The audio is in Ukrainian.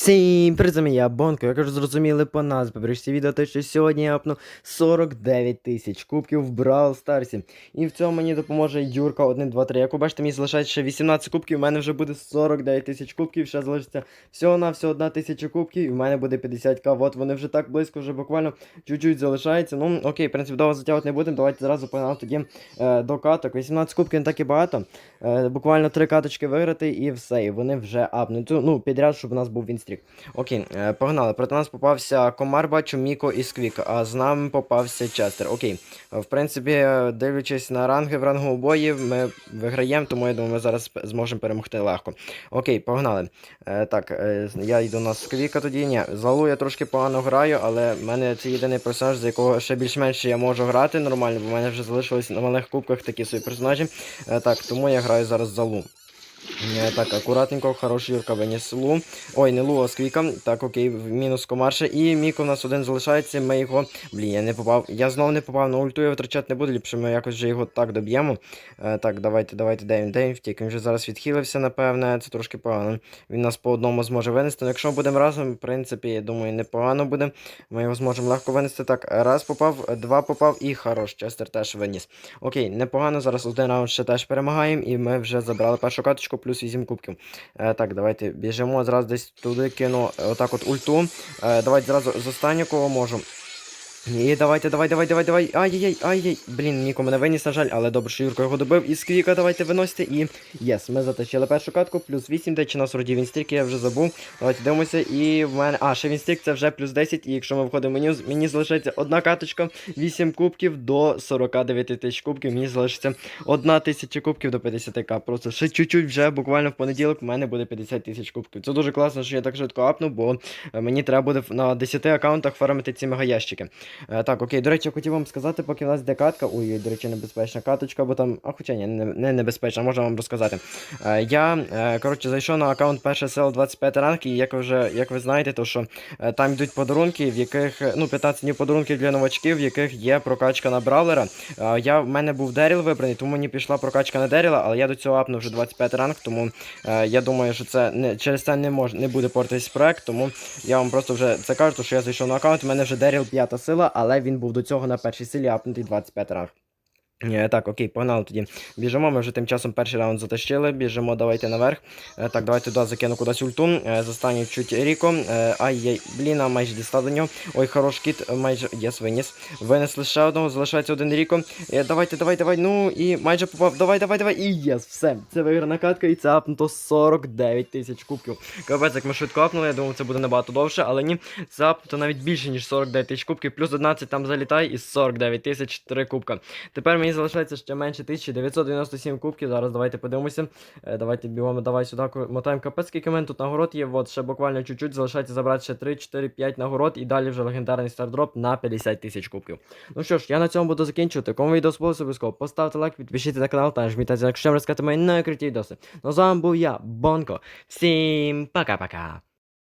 Всім привіт, я Бонко, як вже зрозуміли по назві бережці відео, те, що сьогодні я апну 49 тисяч кубків в Brawl Старсі. І в цьому мені допоможе Юрка 1, 2, 3. Як ви бачите, мені залишається ще 18 кубків, у мене вже буде 49 тисяч кубків, ще залишиться всього на всього 1 тисяча кубків, і в мене буде 50к. От вони вже так близько, вже буквально чуть-чуть залишається. Ну, окей, в принципі, довго затягувати не будемо. Давайте зразу погнали тоді е, до каток. 18 кубків не так і багато. Е, буквально 3 каточки виграти і все. І вони вже апнуть. Ну, підряд, щоб у нас був вінстрік. Окей, е, погнали. Проти нас попався Комар, бачу, Міко і Сквік, а з нами попався Честер. Окей. В принципі, е, дивлячись на ранги в рангу бої, ми виграємо, тому я думаю, ми зараз зможемо перемогти легко. Окей, погнали. Е, так, я йду на Сквіка тоді. Ні, залу я трошки погано граю, але в мене це єдиний персонаж, за якого ще більш-менш я можу грати нормально, бо в мене вже залишилось на малих кубках такі свої персонажі. Так, тому я граю зараз залу. Е, Так, акуратненько, хороший Юрка виніс Лу. Ой, не Лу, а Сквіка. Так, окей, мінус комарша. І Міко у нас один залишається. Ми його. Блін, я не попав. Я знову не попав на ульту, я витрачати не буду, ліпше ми якось вже його так доб'ємо. Е, так, давайте, давайте, де він, де він втік. Він вже зараз відхилився, напевне. Це трошки погано. Він нас по одному зможе винести. Ну, якщо ми будемо разом, в принципі, я думаю, непогано буде. Ми його зможемо легко винести. Так, раз попав, два попав і хорош. Честер теж виніс. Окей, непогано. Зараз один раунд ще теж перемагаємо, і ми вже забрали першу каточку, плюс 8 кубків. Е, так, давайте біжимо. Зразу десь туди кину е, отак от ульту. Е, давайте зразу з останнього кого можу. І давайте, давай, давай, давай, давай. Ай-яй-яй, ай-яй. Блін, Ніко мене виніс, на жаль, але добре, що Юрко його добив. І сквіка давайте виносите. І єс, ми затащили першу катку, плюс 8, де чи нас вроді він стільки, я вже забув. Давайте дивимося. І в мене. А, ще він стік, це вже плюс 10. І якщо ми входимо в меню, мені залишається одна каточка, 8 кубків до 49 тисяч кубків. Мені залишиться одна тисяча кубків до 50к. Просто ще чуть-чуть вже буквально в понеділок в мене буде 50 тисяч кубків. Це дуже класно, що я так швидко апну, бо мені треба буде на 10 аккаунтах фармити ці мегаящики. Е, так, окей, до речі, я хотів вам сказати, поки в нас йде катка. Ой, до речі, небезпечна каточка, бо там. А хоча ні, не, не небезпечна, можу вам розказати. Е, я, е, коротше, зайшов на аккаунт перше село 25 ранг, і як ви вже, як ви знаєте, то що там йдуть подарунки, в яких, ну, 15 днів подарунків для новачків, в яких є прокачка на бравлера. Я, в мене був Деріл вибраний, тому мені пішла прокачка на Деріла, але я до цього апнув вже 25 ранг, тому я думаю, що це не, через це не мож, не буде портитись проект, тому я вам просто вже це кажу, що я зайшов на аккаунт, у мене вже Деріл п'ята сила, але він був до цього на першій силі апнутий 25 ранг. Е, Так, окей, погнали тоді. Біжимо, ми вже тим часом перший раунд затащили. Біжимо, давайте наверх. Е, Так, давайте туди закину кудись ульту. Е, Застаню чуть Ріко. Ай-яй, блін, а майже дістав до нього. Ой, хорош кіт, майже. Єс, виніс. Винесли ще одного, залишається один Ріко. Давайте, давай, давай. Ну і майже попав. Давай, давай, давай. І єс, все. Це виграна катка, і це апнуто 49 тисяч кубків. Капець, як ми швидко апнули, я думав, це буде набагато довше, але ні. Це апнуто навіть більше, ніж 49 тисяч кубків, плюс 11 там залітає і 49 тисяч 3 кубка. Тепер мені залишається ще менше 1997 кубків. Зараз давайте подивимося. Е, давайте бігом, давай сюди мотаємо капець, скільки тут нагород є. От ще буквально чуть-чуть залишається забрати ще 3, 4, 5 нагород і далі вже легендарний стардроп на 50 тисяч кубків. Ну що ж, я на цьому буду закінчувати. Кому відео сподобалося, обов'язково поставте лайк, підпишіться на канал та на дзвінок, щоб розказати мої найкруті відоси. Ну з вами був я, Бонко. Всім пока-пока.